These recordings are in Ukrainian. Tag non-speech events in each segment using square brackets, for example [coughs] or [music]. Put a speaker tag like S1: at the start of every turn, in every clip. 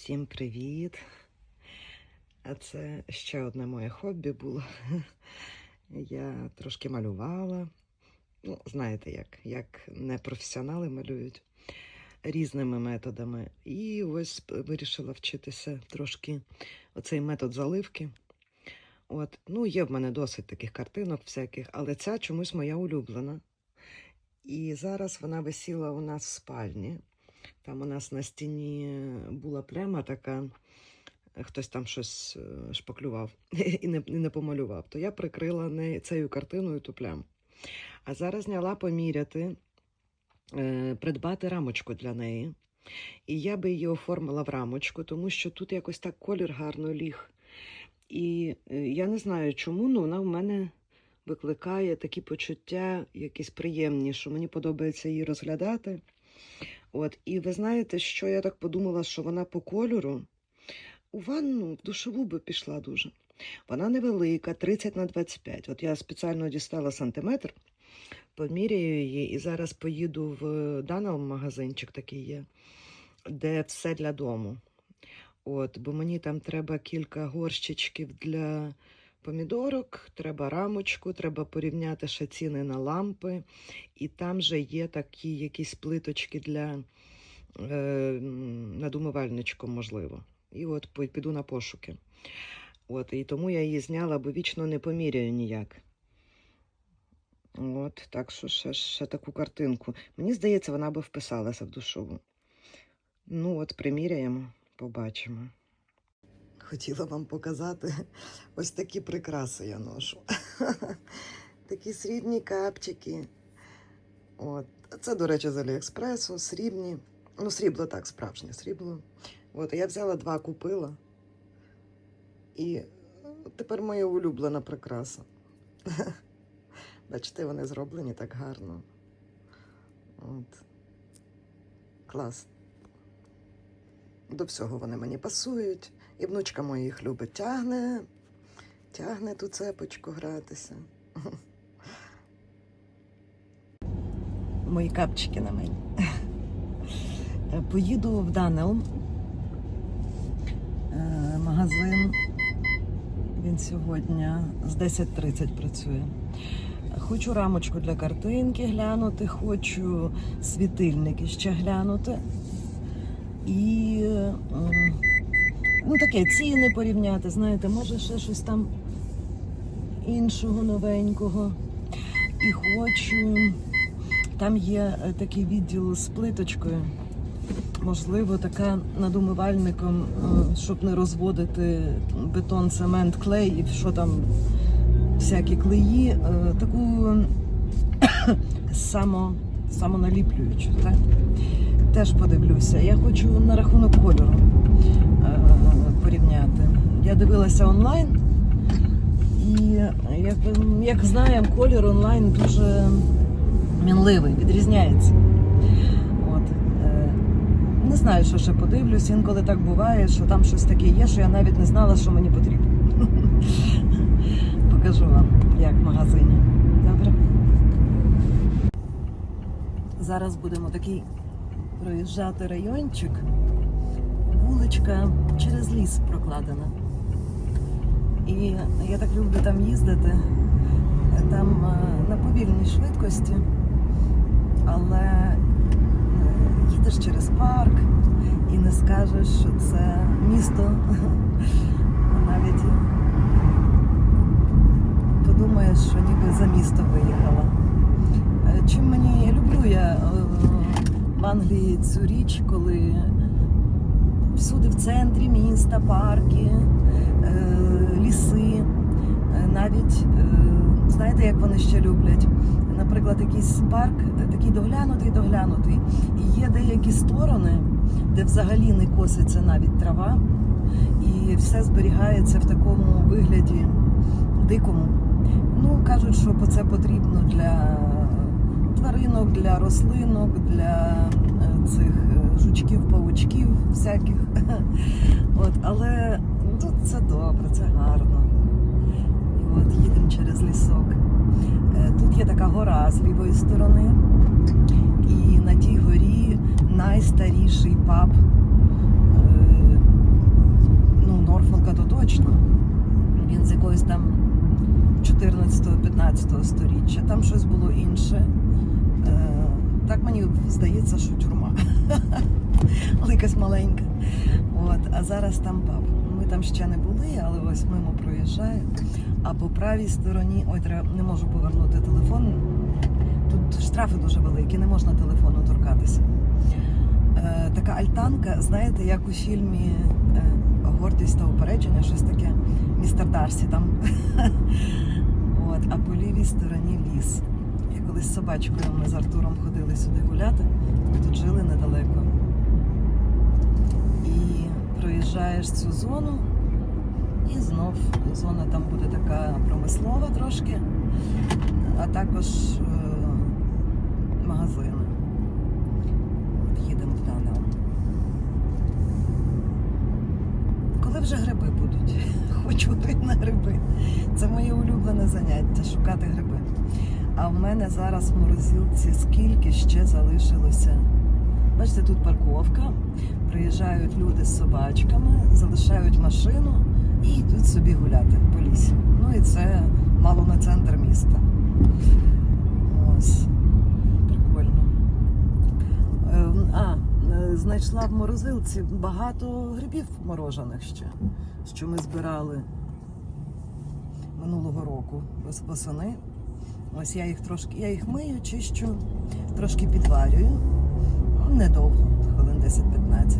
S1: Всім привіт! А це ще одне моє хобі було. [laughs] Я трошки малювала. Ну, знаєте, як, як непрофесіонали малюють різними методами. І ось вирішила вчитися трошки оцей метод заливки. От, ну, є в мене досить таких картинок всяких, але ця чомусь моя улюблена. І зараз вона висіла у нас в спальні. Там у нас на стіні була пляма така, хтось там щось е, шпаклював і [laughs] не, і не помалював. То я прикрила не цією картиною ту пляму. А зараз зняла поміряти, е, придбати рамочку для неї. І я би її оформила в рамочку, тому що тут якось так колір гарно ліг. І е, я не знаю чому, але вона в мене викликає такі почуття, якісь приємні, що мені подобається її розглядати. От, і ви знаєте, що я так подумала, що вона по кольору у ванну в душову би пішла дуже. Вона невелика, 30 на 25. От я спеціально дістала сантиметр, поміряю її і зараз поїду в Данал магазинчик такий є, де все для дому. От, бо мені там треба кілька горщичків для помідорок, треба рамочку, треба порівняти ще ціни на лампи. І там же є такі якісь плиточки для е, надумувальничком, можливо. І от піду на пошуки. От, і тому я її зняла, бо вічно не поміряю ніяк. От, так що ще, ще таку картинку. Мені здається, вона би вписалася в душову. Ну, от, приміряємо, побачимо. Хотіла вам показати ось такі прикраси я ношу. [laughs] Такі срібні капчики. От. Це, до речі, з Аліекспресу, срібні. Ну, срібло так, справжнє срібло. От, я взяла два, купила. І тепер моя улюблена прикраса. [laughs] Бачите, вони зроблені так гарно. От. Клас. До всього вони мені пасують. І внучка моя їх любить. Тягне, тягне ту цепочку гратися. Мої капчики на мені. Поїду в Данел. Е, Магазин. Він сьогодні з 10.30 працює. Хочу рамочку для картинки глянути, хочу світильники ще глянути. І ну, таке ціни порівняти. Знаєте, може ще щось там іншого новенького. І хочу. Там є е, такий відділ з плиточкою. Можливо, така над умивальником, е, щоб не розводити бетон, цемент, клей і що там всякі клеї, е, таку [coughs] само, самоналіплюючу. Так? Теж подивлюся. Я хочу на рахунок кольору е, порівняти. Я дивилася онлайн, і як, як знаємо, колір онлайн дуже мінливий, відрізняється. От. е, Не знаю, що ще подивлюсь. Інколи так буває, що там щось таке є, що я навіть не знала, що мені потрібно. [laughs] Покажу вам, як в магазині. Добре? Зараз будемо такий проїжджати райончик. Вуличка через ліс прокладена. І я так люблю там їздити. Там е, на повільній швидкості, але е, їдеш через парк і не скажеш, що це місто. [laughs] Навіть подумаєш, що ніби за місто виїхала. Е, Чим мені люблю я в Англії цю річ, коли всюди в центрі міста, парки, е, ліси, е, навіть е, знаєте, як вони ще люблять. Наприклад, якийсь парк такий доглянутий, доглянутий. І є деякі сторони, де взагалі не коситься навіть трава, і все зберігається в такому вигляді дикому. Ну, кажуть, що це потрібно для рослинок, для рослинок, для е, цих е, жучків, павучків всяких. [laughs] От, Але ну, це добре, це гарно. І от їдемо через лісок. Е, тут є така гора з лівої сторони, і на тій горі найстаріший паб. Ну,
S2: Норфолка то точно. Він з якоїсь там 14-15 сторіччя, там щось було інше. Е, так мені здається, що тюрма. [laughs] Але якась маленька. От, а зараз там паб. Ми там ще не були, але ось мимо проїжджаю. А по правій стороні, ой, треба, не можу повернути телефон. Тут штрафи дуже великі, не можна телефону торкатися. Е, така альтанка, знаєте, як у фільмі е, Гордість та упередження, щось таке. Містер Дарсі там. [laughs] От, а по лівій стороні ліс. Я колись з собачкою ми з Артуром ходили сюди гуляти. Ми тут жили недалеко. І проїжджаєш цю зону, і знов зона там буде така промислова трошки, а також е, магазини. От їдемо глянемо. Коли вже гриби будуть? [laughs] Хочу йти на гриби. Це моє улюблене заняття шукати гриби. А в мене зараз в морозилці скільки ще залишилося. Бачите, тут парковка. Приїжджають люди з собачками, залишають машину і йдуть собі гуляти по лісі. Ну і це мало на центр міста. Ось. Прикольно. Е, А, е, знайшла в морозилці багато грибів морожених ще, що ми збирали минулого року вос- восени. Ось я їх трошки, я їх мию, чищу, трошки підварюю. Ну, Недовго, хвилин 10-15.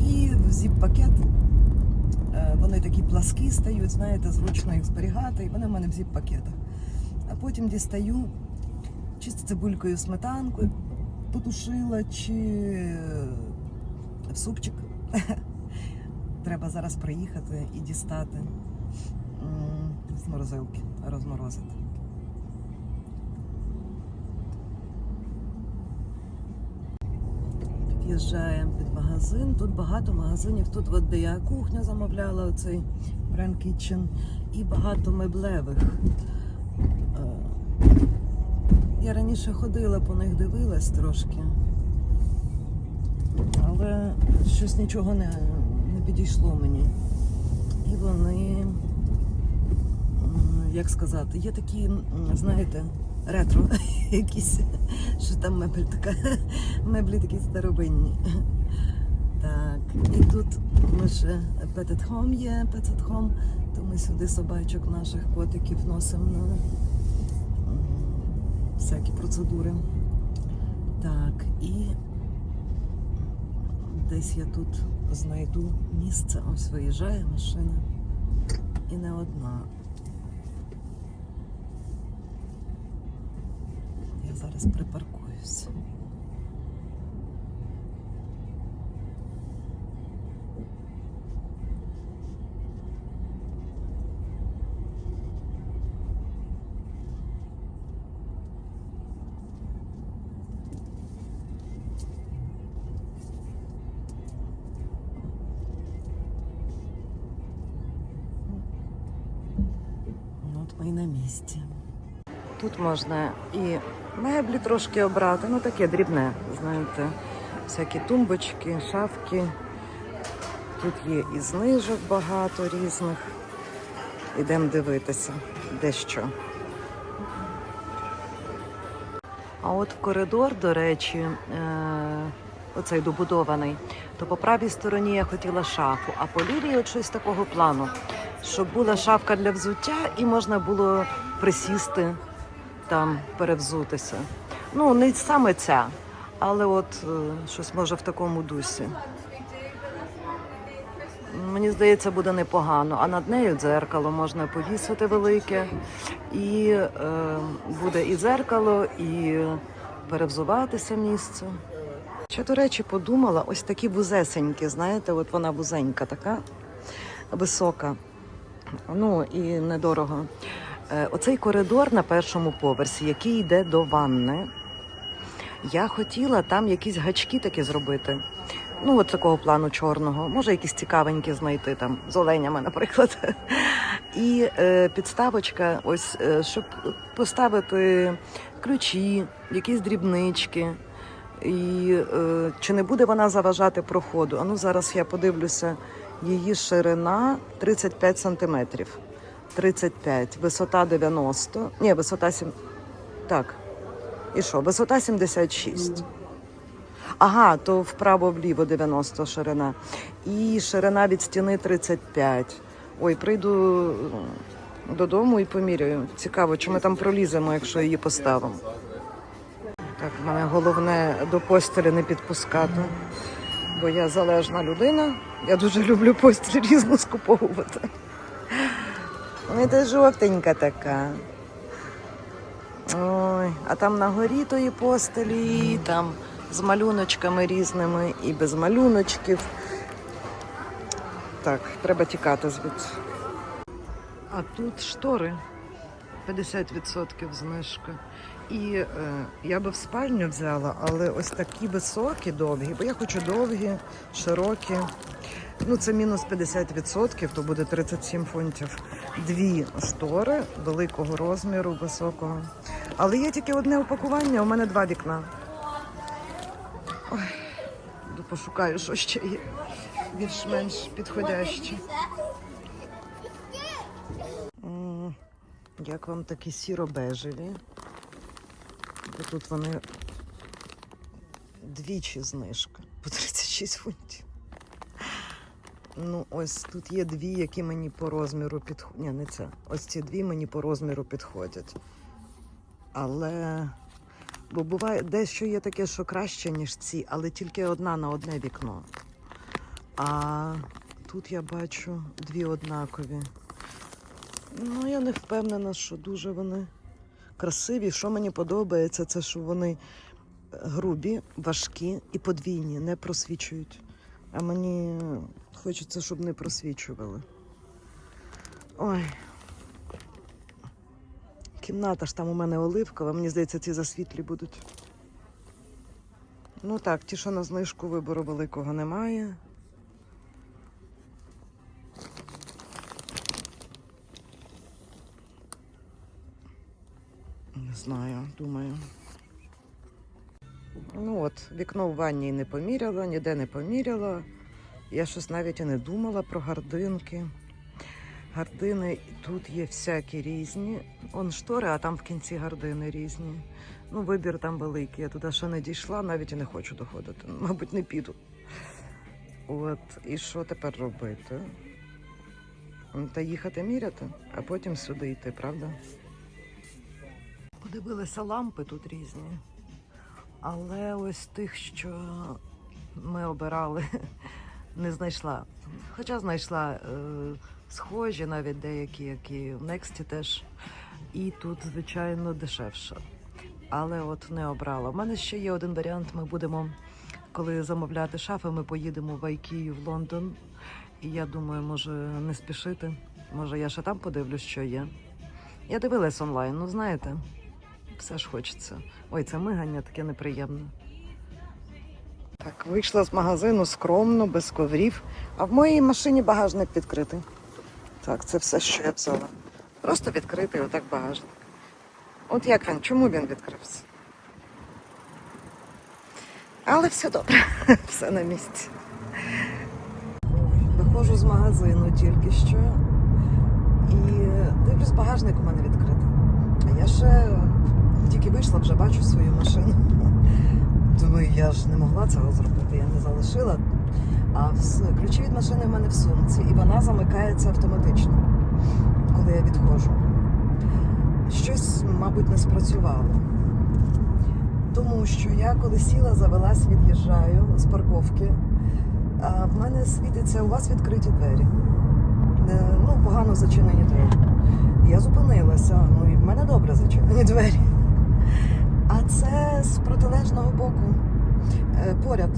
S2: І в зіп-пакет. Е, Вони такі пласкі стають, знаєте, зручно їх зберігати, і вони в мене в зіп-пакетах. А потім дістаю чи з цибулькою сметанкою, потушила, чи е, в супчик. [laughs] Треба зараз приїхати і дістати з морозилки, розморозити. Під'їжджаємо під магазин. Тут багато магазинів. Тут, от, де я кухню замовляла, оцей Brand Kitchen, і багато меблевих. Е, Я раніше ходила по них, дивилась трошки. Але щось нічого не, не підійшло мені. І вони, як сказати, є такі, знаєте, ретро [laughs] якісь, що там мебель така, [laughs] меблі такі старовинні. Так, і тут ми ще Pet at Home є, Pet at Home, то ми сюди собачок наших котиків носимо на всякі процедури. Так, і десь я тут знайду місце. Ось виїжджає машина. І не одна. Зараз припаркуюсь. Ну, От ми і на місці. Тут можна і меблі трошки обрати, ну таке дрібне, знаєте, всякі тумбочки, шафки. Тут є і знижок багато різних. Ідемо дивитися, де що. А от в коридор, до речі, е, оцей добудований, то по правій стороні я хотіла шафу, а по лівій от щось такого плану, щоб була шафка для взуття і можна було присісти там, перевзутися. Ну, не саме ця, але от е, щось може в такому дусі. Мені здається, буде непогано. А над нею дзеркало можна повісити велике. І е, буде і дзеркало, і перевзуватися місце. Ще, до речі, подумала, ось такі вузесенькі, знаєте, от вона вузенька така, висока. Ну і недорого. Е, Оцей коридор на першому поверсі, який йде до ванни. Я хотіла там якісь гачки такі зробити. Ну, от такого плану чорного. Може, якісь цікавенькі знайти там з оленями, наприклад. І е, підставочка, ось, е, щоб поставити ключі, якісь дрібнички. І е, чи не буде вона заважати проходу? А ну зараз я подивлюся, її ширина 35 сантиметрів. 35, висота 90. Ні, висота 7. Так. І що? Висота 76. Ага, то вправо-вліво 90 ширина. І ширина від стіни 35. Ой, прийду додому і поміряю. Цікаво, чи ми там проліземо, якщо її поставимо. Так, в мене головне до постелі не підпускати, бо я залежна людина. Я дуже люблю постіль різно скуповувати. Ой, ти жовтенька така. Ой, а там на горі тої постелі, там з малюночками різними і без малюночків. Так, треба тікати звідси. А тут штори 50% знижка. І е, я би в спальню взяла, але ось такі високі, довгі, бо я хочу довгі, широкі. Ну, це мінус 50%, то буде 37 фунтів. Дві штори великого розміру, високого. Але є тільки одне упакування, у мене два вікна. Ой, ну, пошукаю, що ще є більш-менш підходяще. Як вам такі сіро-бежеві? Тут вони двічі знижка по 36 фунтів. Ну, ось тут є дві, які мені по розміру підходять. Ні, не це. Ось ці дві мені по розміру підходять. Але бо буває дещо є таке, що краще, ніж ці, але тільки одна на одне вікно. А тут я бачу дві однакові. Ну, я не впевнена, що дуже вони красиві. Що мені подобається, це що вони грубі, важкі і подвійні, не просвічують. А мені хочеться, щоб не просвічували. Ой. Кімната ж там у мене оливкова, мені здається, ці засвітлі будуть. Ну так, ті, що на знижку вибору великого немає. Не знаю, думаю. Ну от, вікно в ванні не поміряла, ніде не поміряла. Я щось навіть і не думала про гардинки. Гардини тут є всякі різні. Он штори, а там в кінці гардини різні. Ну, вибір там великий. Я туди ще не дійшла, навіть і не хочу доходити. Мабуть, не піду. От, і що тепер робити? Ну, Та їхати міряти, а потім сюди йти, правда? Подивилися лампи тут різні. Але ось тих, що ми обирали, не знайшла. Хоча знайшла е, схожі навіть деякі, які в Нексті теж. І тут, звичайно, дешевше. Але от не обрала. У мене ще є один варіант. Ми будемо, коли замовляти шафи, ми поїдемо в IKEA в Лондон. І я думаю, може не спішити. Може, я ще там подивлюсь, що є. Я дивилась онлайн, ну знаєте, все ж хочеться. Ой, це мигання таке неприємне. Так, вийшла з магазину скромно, без коврів, а в моїй машині багажник відкритий. Так, це все, що я взяла. Просто відкритий отак багажник. От як він, чому він відкрився? Але все добре, [laughs] все на місці. Виходжу з магазину тільки що і дивлюсь, багажник у мене відкритий. А я ще тільки вийшла, вже бачу свою машину. Думаю, я ж не могла цього зробити, я не залишила. А ключі від машини в мене в сумці, і вона замикається автоматично, коли я відходжу. Щось, мабуть, не спрацювало. Тому що я коли сіла, завелась, від'їжджаю з парковки, а в мене світиться, у вас відкриті двері. Ну, погано зачинені двері. Я зупинилася, ну і в мене добре зачинені [laughs] двері. А це з протилежного боку, е, поряд.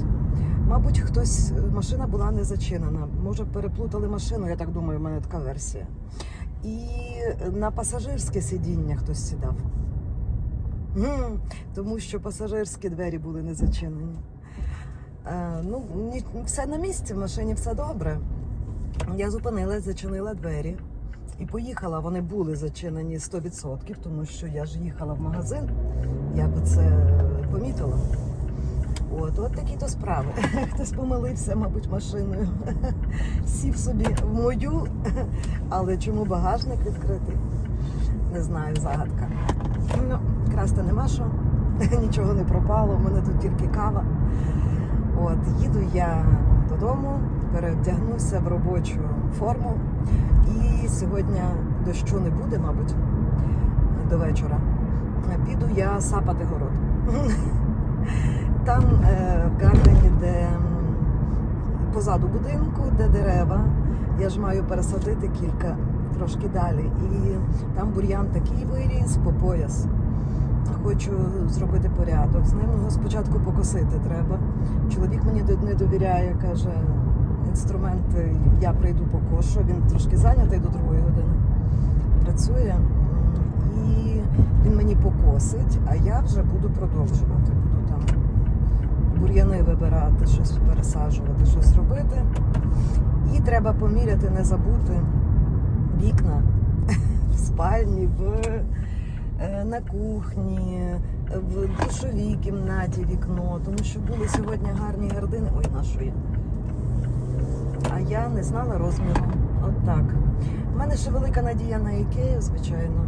S2: Мабуть, хтось, машина була не зачинена. Може, переплутали машину, я так думаю, в мене така версія. І на пасажирське сидіння хтось сідав. Тому що пасажирські двері були не зачинені. Е, ну, все на місці, в машині все добре. Я зупинилась, зачинила двері і поїхала. Вони були зачинені 100%, тому що я ж їхала в магазин, я би це помітила. От, от такі то справи. [laughs] Хтось помилився, мабуть, машиною. [laughs] сів собі в мою, [laughs] але чому багажник відкритий? Не знаю, загадка. Ну, красти нема що, нічого не пропало, у мене тут тільки кава. От, їду я додому, перевдягнуся в робочу форму. І сьогодні дощу не буде, мабуть, до вечора. Піду я сапати город. [laughs] Там е, в Гардені, де позаду будинку, де дерева, я ж маю пересадити кілька трошки далі. І там бур'ян такий виріс по пояс. Хочу зробити порядок. З ним його спочатку покосити треба. Чоловік мені не довіряє, каже, інструменти я прийду покошу. Він трошки зайнятий до другої години. Працює. І він мені покосить, а я вже буду продовжувати. Буду там бур'яни вибирати, щось пересаджувати, щось робити. І треба поміряти, не забути вікна [laughs] в спальні, в, е, на кухні, в душовій кімнаті вікно, тому що були сьогодні гарні гардини. Ой, нашої. А я не знала розміру. От так. У мене ще велика надія на ікею, звичайно.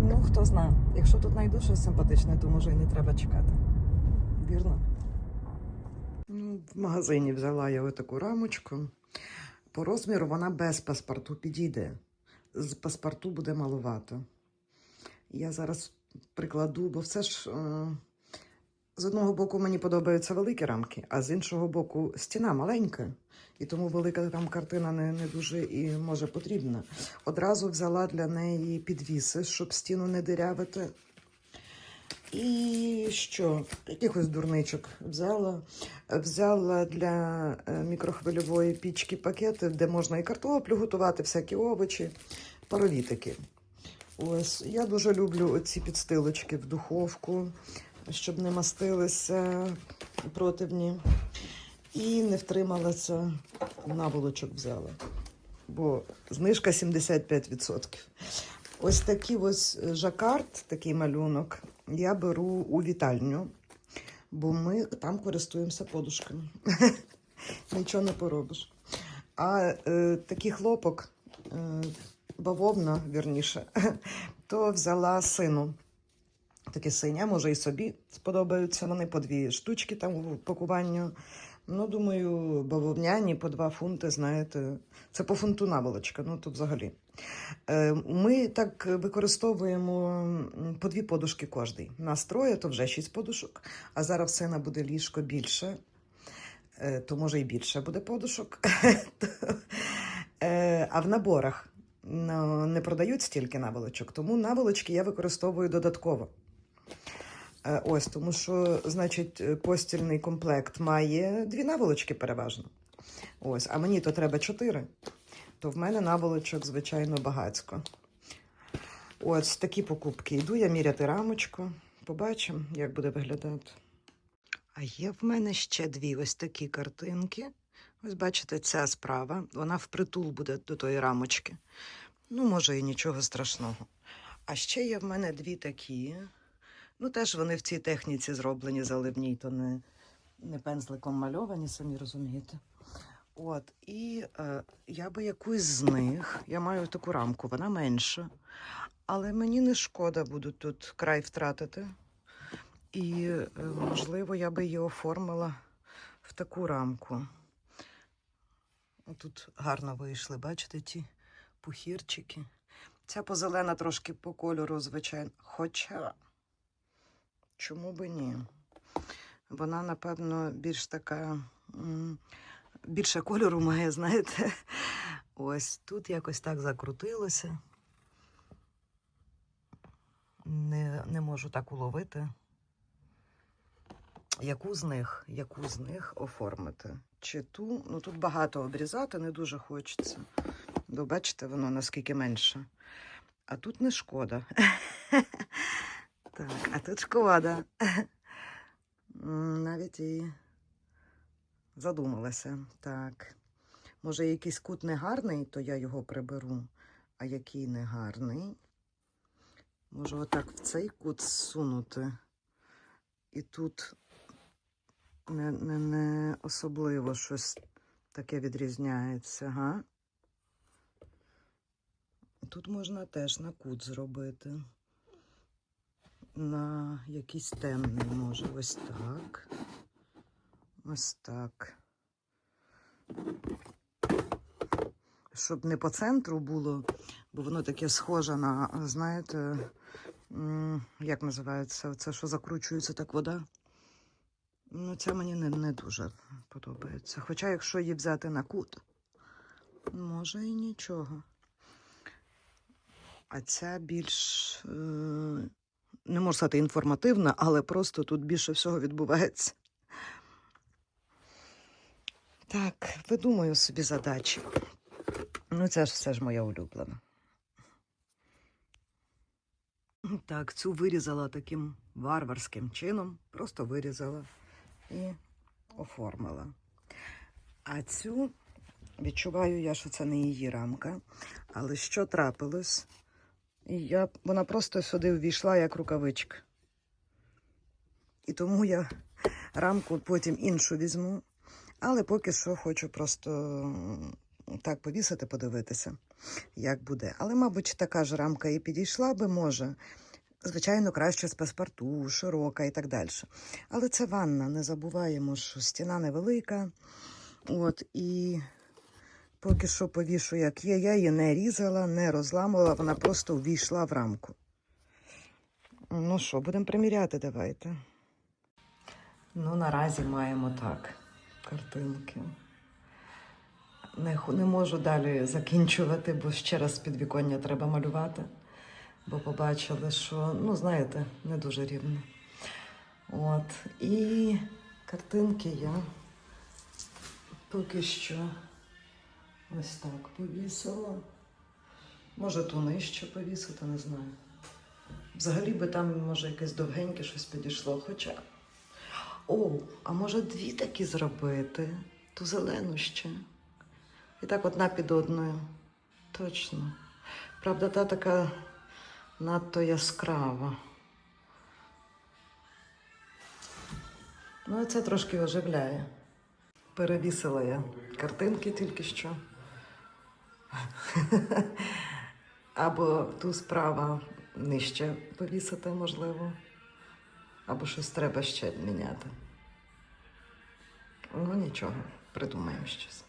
S2: Ну, хто знає. Якщо тут знайду щось симпатичне, то може і не треба чекати. Вірно?
S1: Ну, в магазині взяла я отаку рамочку. По розміру вона без паспорту підійде. З паспорту буде маловато. Я зараз прикладу, бо все ж е, з одного боку мені подобаються великі рамки, а з іншого боку стіна маленька. І тому велика там картина не, не дуже і може потрібна. Одразу взяла для неї підвіси, щоб стіну не дирявити. І що? Якихось дурничок взяла. Взяла для е, мікрохвильової пічки пакети, де можна і картоплю готувати, всякі овочі, паровітики. Ось я дуже люблю ці підстилочки в духовку, щоб не мастилися противні. І не втрималася, наволочок взяла. Бо знижка 75%. Ось такий ось жакард, такий малюнок, я беру у вітальню, бо ми там користуємося подушками. [laughs] Нічого не поробиш. А е, такий хлопок, е, бавовна, вірніше, [laughs] то взяла сину. Такі синя, може і собі сподобаються вони по дві штучки там у пакуванню. Ну, думаю, бавовняні по два фунти, знаєте, це по фунту наволочка, ну то взагалі. Е, Ми так використовуємо по дві подушки кожний. Нас троє, то вже шість подушок, а зараз в сина буде ліжко більше, е, то може і більше буде подушок. [laughs] Е, А в наборах ну, не продають стільки наволочок, тому наволочки я використовую додатково. Е, Ось, тому що, значить, е, постільний комплект має дві наволочки переважно. Ось, а мені то треба чотири. То в мене наволочок, звичайно, багацько. Ось такі покупки. Йду я міряти рамочку. Побачимо, як буде виглядати. А є в мене ще дві ось такі картинки. Ось бачите, ця справа, вона впритул буде до тої рамочки. Ну, може, і нічого страшного. А ще є в мене дві такі. Ну, теж вони в цій техніці зроблені заливній, то не, не пензликом мальовані, самі розумієте. От, і е, я би якусь з них, я маю таку рамку, вона менша, але мені не шкода буде тут край втратити. І, е, можливо, я би її оформила в таку рамку. Тут гарно вийшли, бачите, ті пухірчики. Ця позелена трошки по кольору, звичайно. Хоча, чому би ні? Вона, напевно, більш така, більше кольору має, знаєте. Ось тут якось так закрутилося. Не, не можу так уловити. Яку з них, яку з них оформити? Чи ту? Ну тут багато обрізати не дуже хочеться. Бо бачите, воно наскільки менше. А тут не шкода. [laughs] Так, а тут шкода. [laughs] Навіть і задумалася. Так. Може, якийсь кут негарний, то я його приберу. А який негарний? Може, отак в цей кут зсунути. І тут не, не, не особливо щось таке відрізняється, га? Тут можна теж на кут зробити. На якийсь темний, може, ось так. Ось так. Щоб не по центру було, бо воно таке схоже на, знаєте, як називається, це що закручується так вода. Ну, це мені не, не дуже подобається. Хоча, якщо її взяти на кут, може і нічого. А ця більш, е, не можу сказати, інформативна, але просто тут більше всього відбувається. Так, видумаю собі задачі. Ну, це ж все ж моя улюблена. Так, цю вирізала таким варварським чином, просто вирізала і оформила. А цю відчуваю я, що це не її рамка. Але що трапилось? І я, вона просто сюди увійшла як рукавичка. І тому я рамку потім іншу візьму. Але поки що хочу просто так повісити, подивитися, як буде. Але, мабуть, така ж рамка і підійшла би, може. Звичайно, краще з паспорту, широка і так далі. Але це ванна, не забуваємо, що стіна невелика. От, і поки що повішу, як є. Я її не різала, не розламувала, вона просто увійшла в рамку. Ну що, будемо приміряти, давайте. Ну, наразі маємо так картинки. Не, не можу далі закінчувати, бо ще раз підвіконня треба малювати. Бо побачили, що, ну, знаєте, не дуже рівно. От. І картинки я поки що ось так повісила. Може, ту нижче повісити, не знаю. Взагалі би там, може, якесь довгеньке щось підійшло, хоча. О, а може дві такі зробити? Ту зелену ще. І так одна під одною. Точно. Правда, та така надто яскрава. Ну, це трошки оживляє. Перевісила я картинки тільки що. [laughs] Або ту справа нижче повісити, можливо. Або щось треба ще міняти. Ну нічого, придумаємо щось.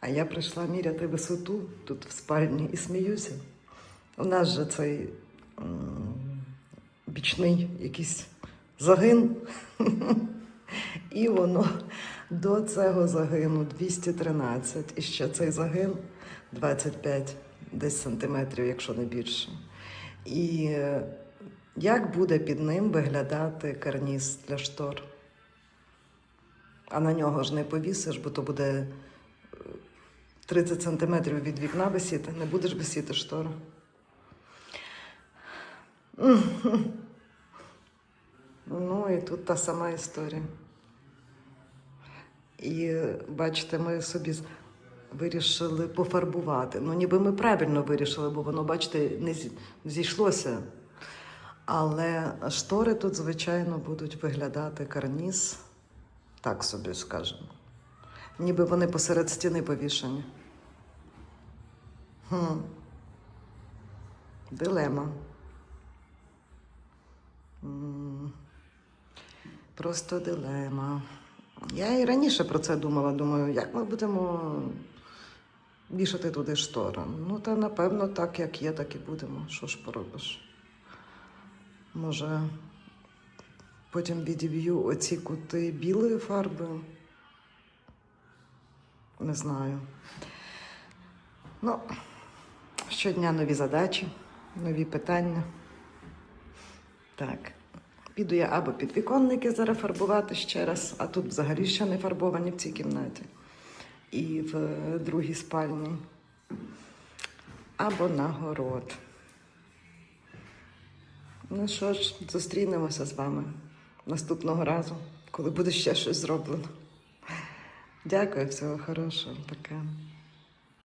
S1: А я прийшла міряти висоту тут в спальні і сміюся. У нас же цей бічний якийсь загин. [laughs] І воно до цього загину 213. І ще цей загин 25 десь сантиметрів, якщо не більше. І е, як буде під ним виглядати карніз для штор? А на нього ж не повісиш, бо то буде е, 30 сантиметрів від вікна висіти. Не будеш висіти штора. Ну і тут та сама історія. І бачите, ми собі вирішили пофарбувати. Ну, ніби ми правильно вирішили, бо воно, бачите, не зійшлося. Але штори тут, звичайно, будуть виглядати карніз, так собі скажемо. Ніби вони посеред стіни повішені. Хм. Дилема. Просто дилема. Я і раніше про це думала. Думаю, як ми будемо вішати туди штори. Ну, та напевно, так як є, так і будемо. Що ж поробиш? Може, потім відіб'ю оці кути білою фарбою. Не знаю. Ну, щодня нові задачі, нові питання. Так. Піду я або підвіконники зараз фарбувати ще раз, а тут взагалі ще не фарбовані в цій кімнаті. І в е, другій спальні. Або на город. Ну що ж, зустрінемося з вами наступного разу, коли буде ще щось зроблено. Дякую, всього хорошого. Пока.